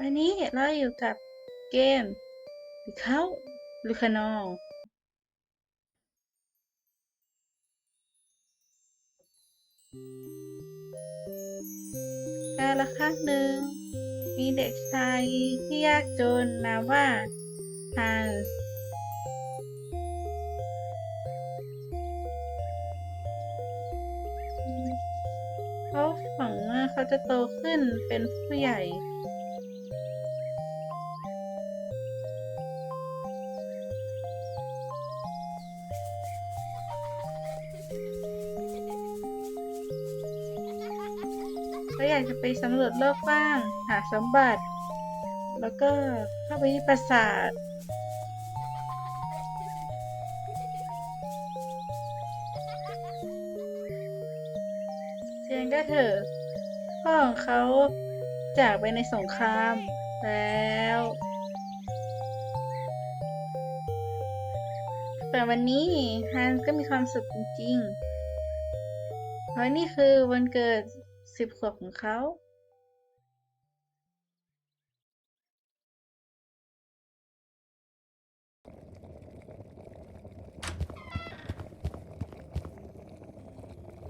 วันนี้เราอยู่กับเกมลูเขาลูคานองกาละครั้งหนึ่ง มีเด็กชายที่ยากจนนามว่าฮันส์เขาฝันว่าเขาจะโตขึ้นเป็นผู้ใหญ่ ก็อยากจะไปสำรวจโลกบ้าง หาสมบัติ แล้วก็เข้าไปที่ปราสาทเพียงก็เถอะพ่อของเขาจากไปในสงครามแล้ว แต่วันนี้ฮันก็มีความสุขจริงๆเพราะนี่คือวันเกิด สิบขวบของเขา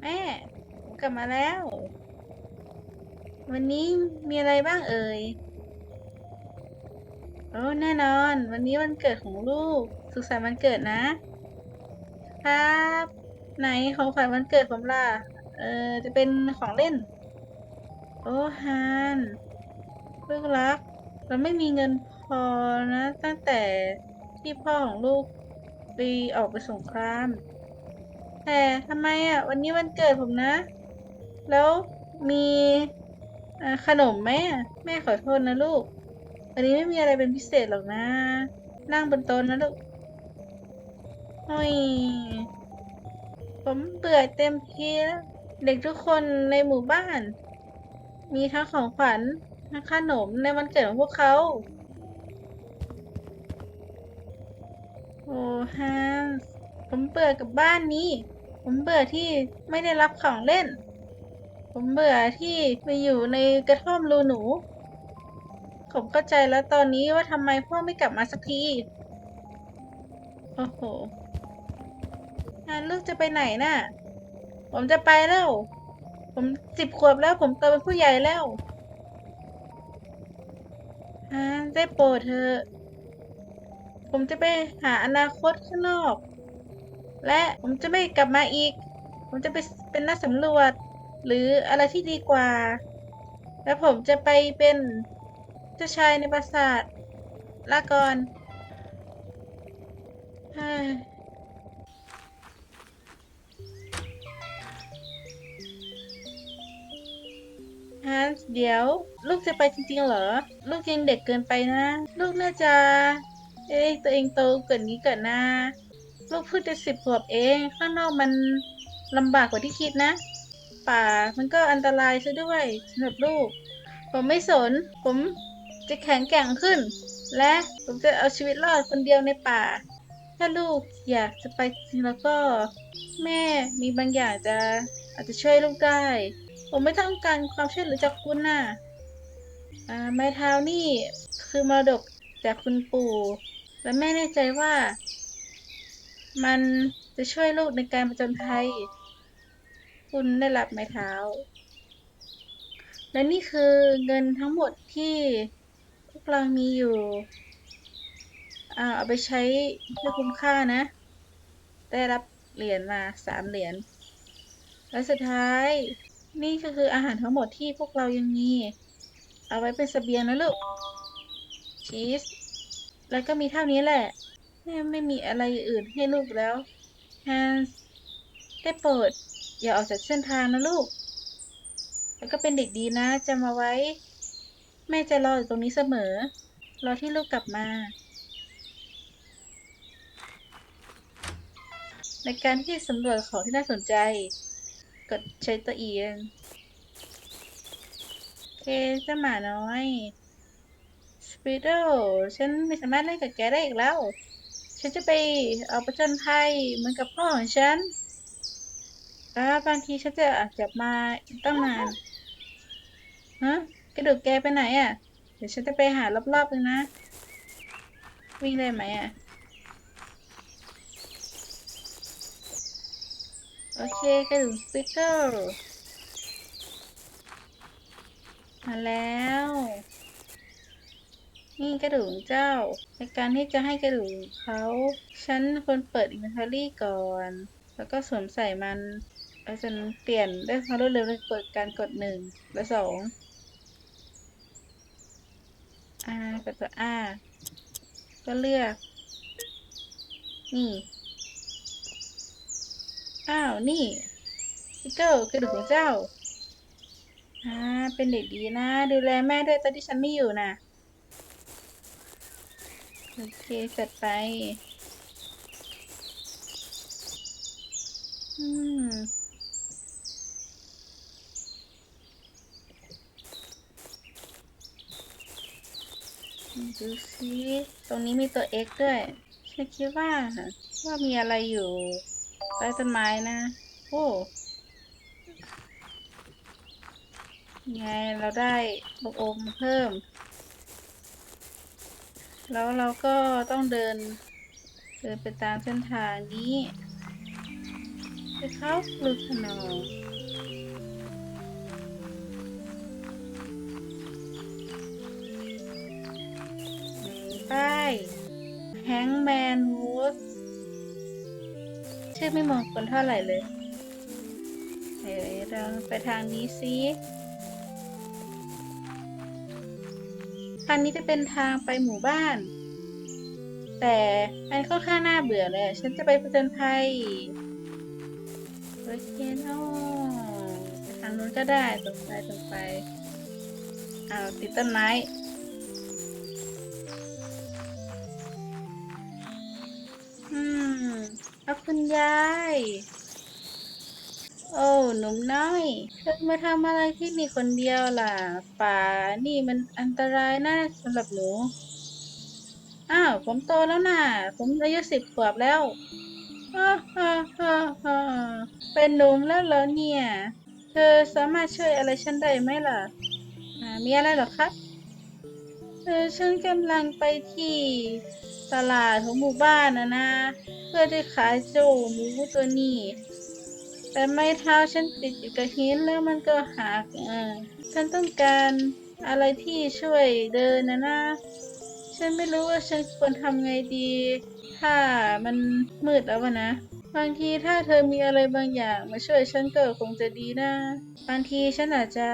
แม่ผมกลับมาแล้ว วันนี้มีอะไรบ้างเอ่ยโอ้แน่นอน วันนี้วันเกิดของลูก สุขสันต์วันเกิดนะ ครับ ไหนของขวัญวันเกิดผมล่ะ เออจะเป็นของเล่น โอ้ฮานลูกรัก เราไม่มีเงินพอนะ ตั้งแต่ที่พ่อของลูกไปออกไปสงคราม แต่ทำไมอะ วันนี้วันเกิดผมนะ แล้วมีขนมไหมอะแม่ขอโทษนะลูก วันนี้ไม่มีอะไรเป็นพิเศษหรอกนะ นั่งบนโต๊ะนะลูกโอ้ยผมเบื่อเต็มทีแล้ว เด็กทุกคนในหมู่บ้าน มีทั้งของขวัญทั้งขนมในวันเกิดของพวกเขา โอ้ฮันส์ผมเบื่อกับบ้านนี้ ผมเบื่อที่ไม่ได้รับของเล่น ผมเบื่อที่ไปอยู่ในกระท่อมรูหนู ผมเข้าใจแล้วตอนนี้ว่าทำไมพ่อไม่กลับมาสักที โอ้โหฮันลูกจะไปไหนน่ะ ผมจะไปแล้ว ผมสิบขวบแล้วผมโตเป็นผู้ใหญ่แล้วฮันได้โปรดเถอะผมจะไปหาอนาคตข้างนอก และผมจะไม่กลับมาอีก ผมจะไปเป็นนักสำรวจ หรืออะไรที่ดีกว่า และผมจะไปเป็นเจ้าชายในปราสาทลาก่อน เดี๋ยว ลูกจะไปจริงๆเหรอ ลูกยังเด็กเกินไปนะ ลูกน่าจะ เอ้ยตัวเองโตเกินนี้เกินนะลูกเพิ่งจะสิบขวบเอง ข้างนอกมันลำบากกว่าที่คิดนะ ป่ามันก็อันตรายซะด้วยสำหรับลูก ผมไม่สน ผมจะแข็งแกร่งขึ้น และผมจะเอาชีวิตรอดคนเดียวในป่า ถ้าลูกอยากจะไปจริงแล้วก็ แม่มีบางอย่างจะอาจจะช่วยลูกได้ ผมไม่ต้องการความช่วยเหลือจากคุณน่ะอ่าไม้เท้านี่คือมรดกจากคุณปู่ และแม่แน่ใจว่า มันจะช่วยลูกในการประจนภัย คุณได้รับไม้เท้า และนี่คือเงินทั้งหมดที่พวกเรามีอยู่อ่าเอาไปใช้ให้คุ้มค่านะ ได้รับเหรียญมาสามเหรียญและสุดท้าย นี่ก็คืออาหารทั้งหมดที่พวกเรายังมี เอาไว้เป็นสเสบียงนะลูก ชีส แล้วก็มีเท่านี้แหละ ไม่มีอะไรอื่นให้ลูกแล้วฮันส์ได้โปรดอย่าออกจากเส้นทางนะลูก แล้วก็เป็นเด็กดีนะจำมาไว้ แม่จะรออยู่ตรงนี้เสมอ รอที่ลูกกลับมา ในการที่สำรวจของที่น่าสนใจ กดใช้ตัวเองโอเคเจ้าหมาน้อยสปีดโดฉันไม่สามารถเล่นกับแกได้อีกแล้ว ฉันจะไปเอาประจนภัยเหมือนกับพ่อของฉันแล้วบางทีฉันจะอาจจะมาตั้งนานฮะกระดูกแกไปไหนอะ เดี๋ยวฉันจะไปหารอบๆเลยนะ วิ่งได้ไหมอะ โอเคกระดูกสปิกเกอร์มาแล้ว นี่กระดูกเจ้า ในการที่จะให้กระดูกเขาฉันควรเปิดอินเวนทอรี่ก่อน แล้วก็สวมใส่มันแล้วจนเปลี่ยนได้ความรวดเร็วในกดการกดหนึ่งและสองอ่ากดตัวอ่าก็เลือก นี่ อ้าว นี่พี่เกิลกระดูกของเจ้าอ่าเป็นเด็กดีนะ ดูแลแม่ด้วยตอนที่ฉันไม่อยู่นะโอเคจัดไป อืมดูสิตรงนี้มีตัว X ด้วย ฉันคิดว่าว่ามีอะไรอยู่ ใต้ต้นไม้นะ โอ้ไงเราได้ลูกอมเพิ่ม แล้วเราก็ต้องเดิน เดินไปตามเส้นทางนี้ไปเข้าปลุกขนองไปแฮงแมนวูด ช่ไม่มองคลเท่าไหร่เลยเดี๋ยเราไปทางนี้สิทางนี้จะเป็นทางไปหมู่บ้าน แต่มันค่อนข้างน่าเบื่อเลยฉันจะไปผจญภัยโอเคเนาะไปทางนู้นก็ได้ตรงไปตรงไปอ้าวติดต้นไม้ คุณยาย โอ้หนุ่มน้อย เธอมาทำอะไรที่นี่คนเดียวล่ะ ป่านี่มันอันตรายนะสำหรับหนู อ้าว ผมโตแล้วนะผมอายุสิบขวบแล้วฮ่าฮ่าฮ่าฮ่าเป็นหนุ่มแล้วเหรอเนี่ย เธอสามารถช่วยอะไรฉันได้ไหมล่ะ มีอะไรหรอครับ เออฉันกำลังไปที่ตลาดของหมู่บ้านนะนะ พื่อที่ขายโจหมูตัวนี้ แต่ไม้เท้าฉันติดอยู่กับหินแล้วมันก็หักเออฉันต้องการอะไรที่ช่วยเดินนะนะ ฉันไม่รู้ว่าฉันควรทำไงดี ถ้ามันมืดแล้วนะ บางทีถ้าเธอมีอะไรบางอย่างมาช่วยฉันก็คงจะดีนะ บางทีฉันอาจจะ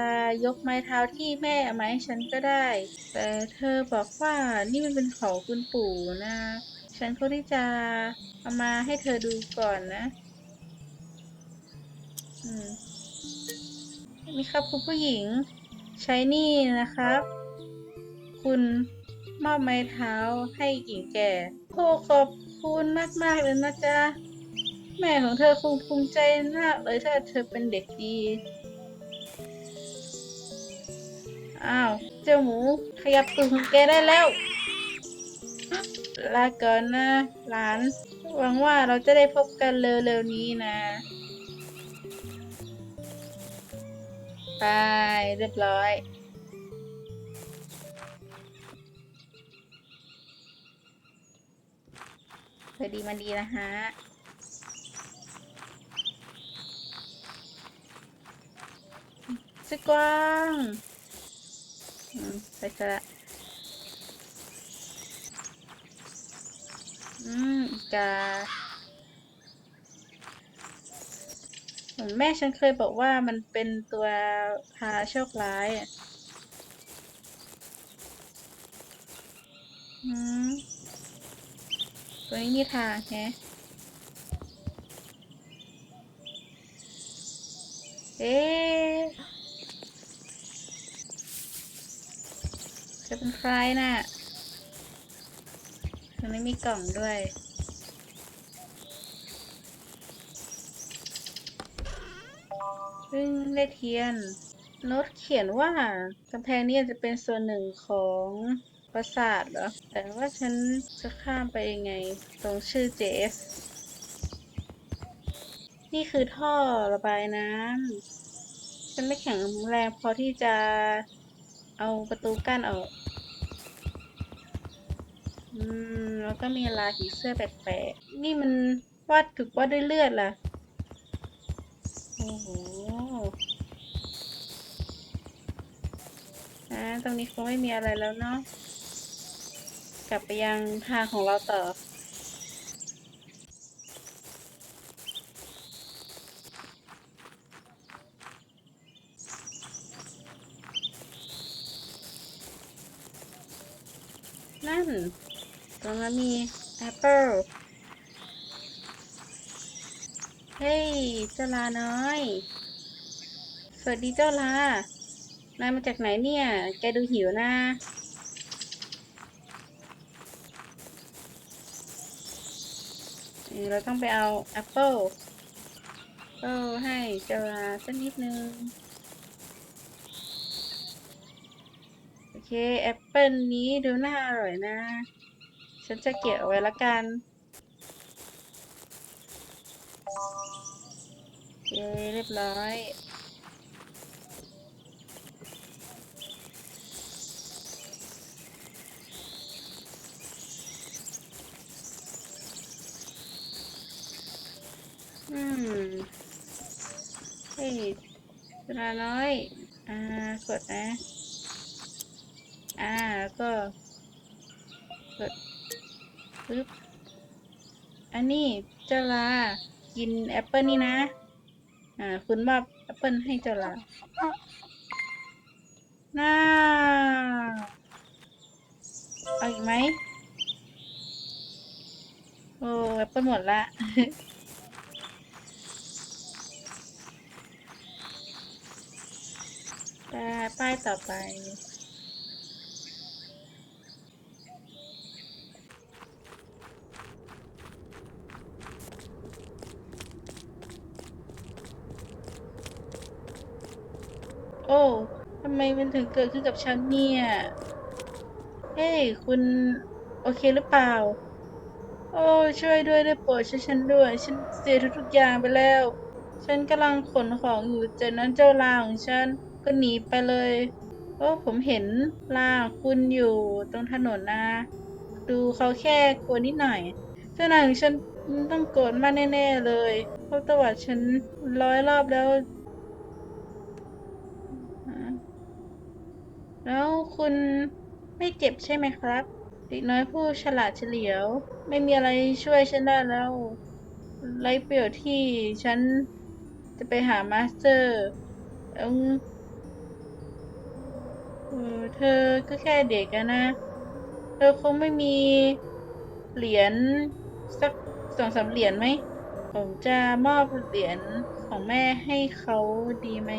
ยกไม้เท้าที่แม่เอามาให้ฉันก็ได้ แต่เธอบอกว่านี่มันเป็นของคุณปู่นะ ฉันก็ที่จะเอามาให้เธอดูก่อนนะอืมนี่ครับคุณผู้หญิง ใช้นี่นะครับ คุณมอบไม้เท้าให้หญิงแก่โอ้ขอบคุณมาก ๆ เลยนะจ๊ะ แม่ของเธอคงภูมิใจมากเลยถ้าเธอเป็นเด็กดี อ้าว เจ้าหมูขยับตูดของแกได้แล้ว ลาก่อนนะหลาน หวังว่าเราจะได้พบกันเร็วๆนี้นะ ไปเรียบร้อยเธอดีมันดีนะฮะ สกวางไปซะละอืมอีกาเหมือนแม่ฉันเคยบอกว่ามันเป็นตัวพาโชคร้ายอะอืมตัวนี้มีทางแฮะเอ๊ะจะ เป็นใครน่ะตรงนี้มีกล่องด้วย ซึ่งได้เทียน โน้ตเขียนว่ากำแพงนี้จจะเป็นส่วนหนึ่งของปราสาทเหรอ แต่ว่าฉันจะข้ามไปยังไง ตรงชื่อ JS นี่คือท่อระบายน้ำฉันไม่แข็งแรงพอที่จะเอาประตูกั้นออก อืม แล้วก็มีลายผีเสื้อแปลกๆ นี่มันวาดถูกวาดด้วยเลือดล่ะ โอ้โหอ่าตรงนี้คงไม่มีอะไรแล้วเนาะ กลับไปยังทางของเราต่อนั่น ตรงนั้นมีแอปเปิลเฮ้ยเจ้าลาน้อย สวัสดีเจ้าลา นายมาจากไหนเนี่ย แกดูหิวนะเราต้องไปเอาแอปเปิลเออให้เจ้าลาสักนิดนึง โอเค แอปเปิลนี้ดูน่าอร่อยนะ ฉันจะเก็บเอาไว้ละกันเย้เรียบร้อย อืม เฮ้ยเวลาน้อย อ่ากดนะ อ่า ก็กด ปึ๊บอันนี้เจ้าลา กินแอปเปิลนี่นะ อ่าคุณมอบแอปเปิลให้เจ้าลาน่าเอาอีกไหมโอ้แอปเปิลหมดละป้ายป้ายต่อไป โอ้ทำไมมันถึงเกิดขึ้นกับฉันเนี่ย เฮ้ยคุณ โอเคหรือเปล่า โอ้ช่วยด้วยได้โปรดช่วยฉันด้วย ฉันเสียทุกๆอย่างไปแล้ว ฉันกำลังขนของอยู่จากนั้นเจ้าลาของฉันก็หนีไปเลย โอ้ผมเห็นลาคุณอยู่ตรงถนนนะ ดูเขาแค่กลัวนิดหน่อยเจ้านายของฉันต้องโกรธมากแน่ๆเลยเพราะตวัดฉันร้อยรอบแล้ว แล้วคุณไม่เจ็บใช่ไหมครับเด็กน้อยผู้ฉลาดเฉลียว ไม่มีอะไรช่วยฉันได้แล้วไรประโยชน์ที่ฉันจะไปหามาสเตอร์แล้วเออเธอก็แค่เด็กนะ เธอคงไม่มีเหรียญสักสองสามเหรียญไหม ผมจะมอบเหรียญของแม่ให้เขาดีไหม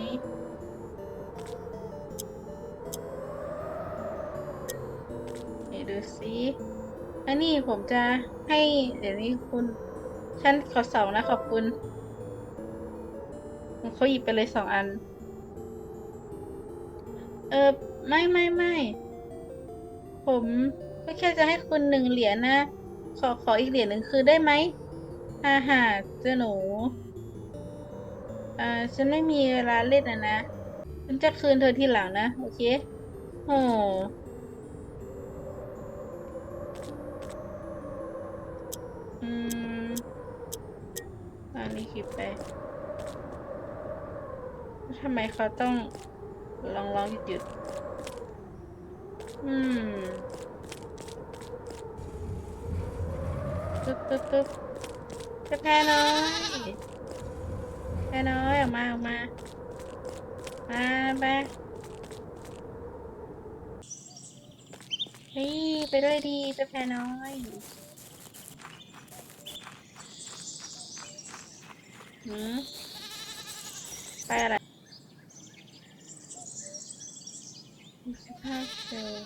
สิอันนี้ผมจะให้ เดี๋ยวนี้คุณฉันขอสองนะขอบคุณเขาหยิบไปเลยสองอัน เออไม่ไม่ไม่ผมก็แค่จะให้คุณหนึ่งเหรียญนะ ขอขออีกเหรียญหนึ่งคือได้ไหมอาหาเจ้าหนูอ่าฉันไม่มีเวลาเล่นอะนะ ฉันจะคืนเธอทีหลังนะ โอเคโอ้ อืมอันนี้คลิปไปทำไมเขาต้องลองลองหยุดหยุดอืมปึ๊บปึ๊บปึ๊บแพ้แพ้น้อยแพ้น้อยออกมาออกมา มาไปเฮ้ยไปด้วยดีแพ้แพ้น้อย หืมไปอะไรสภาพเซล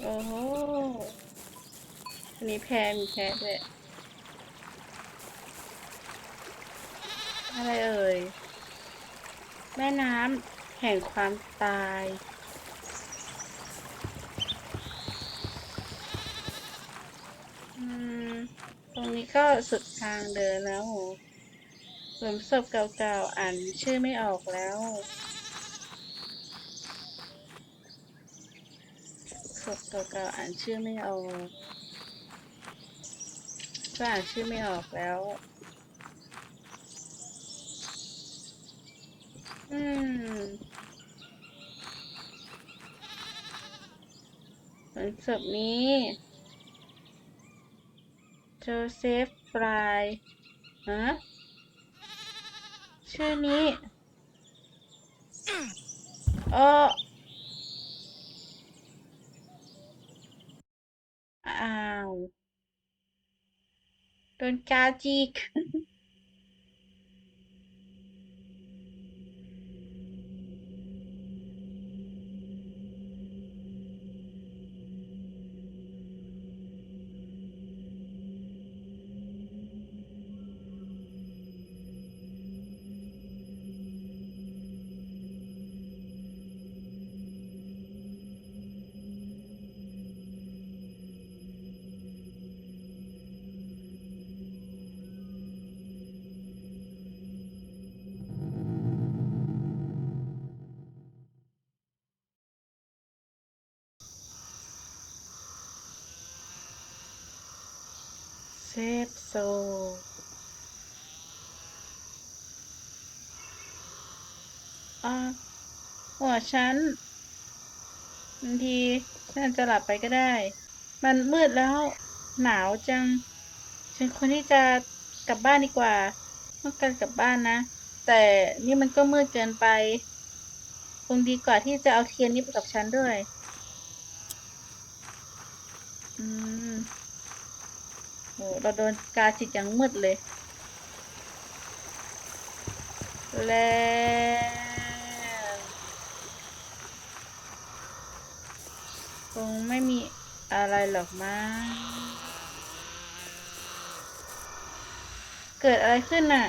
โอ้โห อันนี้แพรมีแพรด้วยอะไรเอ่ย แม่น้ำแห่งความตาย ก็สุดทางเดินแล้วหลุมศพเก่าๆอ่านชื่อไม่ออกแล้วศพเก่าๆอ่านชื่อไม่ออกก็อ่านชื่อไม่ออกแล้ว อืมหลุมศพนี้ โจเซฟฟรายฮะชื่อนี้เอออ้าวโดนกาจิก ซฟโซ อ่าหัวฉันบางทีฉันจะหลับไปก็ได้ มันมืดแล้วหนาวจัง ฉันควรที่จะกลับบ้านดีกว่าต้องการกลับบ้านนะ แต่นี่มันก็มืดเกินไป คงดีกว่าที่จะเอาเทียนนี้ไปกับฉันด้วย อืม โหเราโดนกาจิตอย่างมืดเลย แล้วคงไม่มีอะไรหรอกมั้งเกิดอะไรขึ้นน่ะ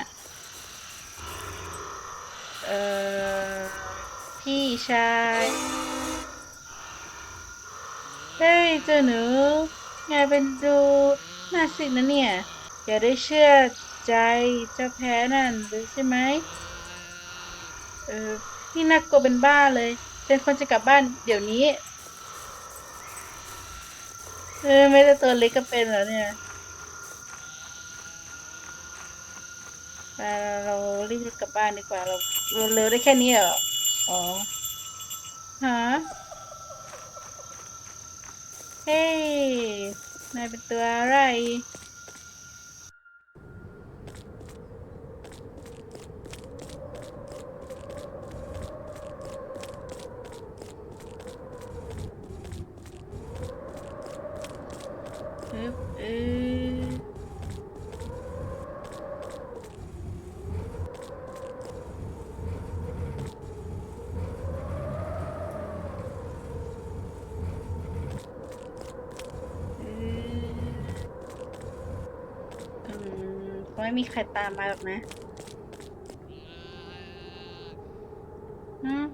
เอ่อ พี่ชาย เฮ้ยเจ้าหนูไงเป็นดู น่าสินะเนี่ย อย่าได้เชื่อใจเจ้าแพ้นั่นหรือใช่ไหมเออนี่น่ากลัวเป็นบ้าเลยเป็นคนจะกลับบ้านเดี๋ยวนี้ เออไม่ได้ตัวเล็กก็เป็นเหรอเนี่ยเราเรารีบกลับบ้านดีกว่าเราเราเร็วได้แค่นี้เหรอ อ๋อฮะเฮ้ นายเป็นตัวอะไร อึ๊บอึ๊บอึ๊บอืมคง ไม่มีใครตามมาหรอกนะอืม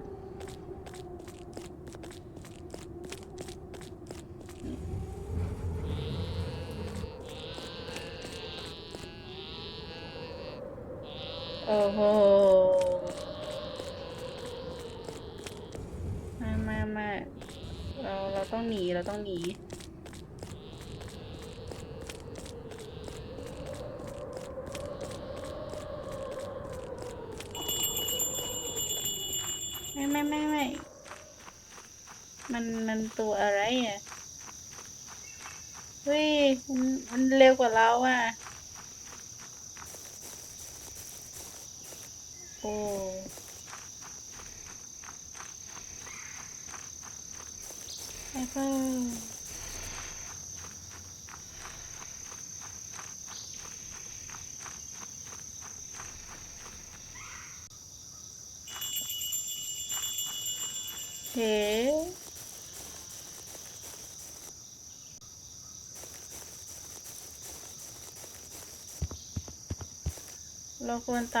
โอ้โหไม่ไม่ไม่เราเราต้องหนี เราต้องหนี ไม่ไม่ไม่ไม่ มันตัวอะไรอะเฮ้ยมันมันเร็วกว่าเราอะ โอ้แล้วก็เฮ้าควรต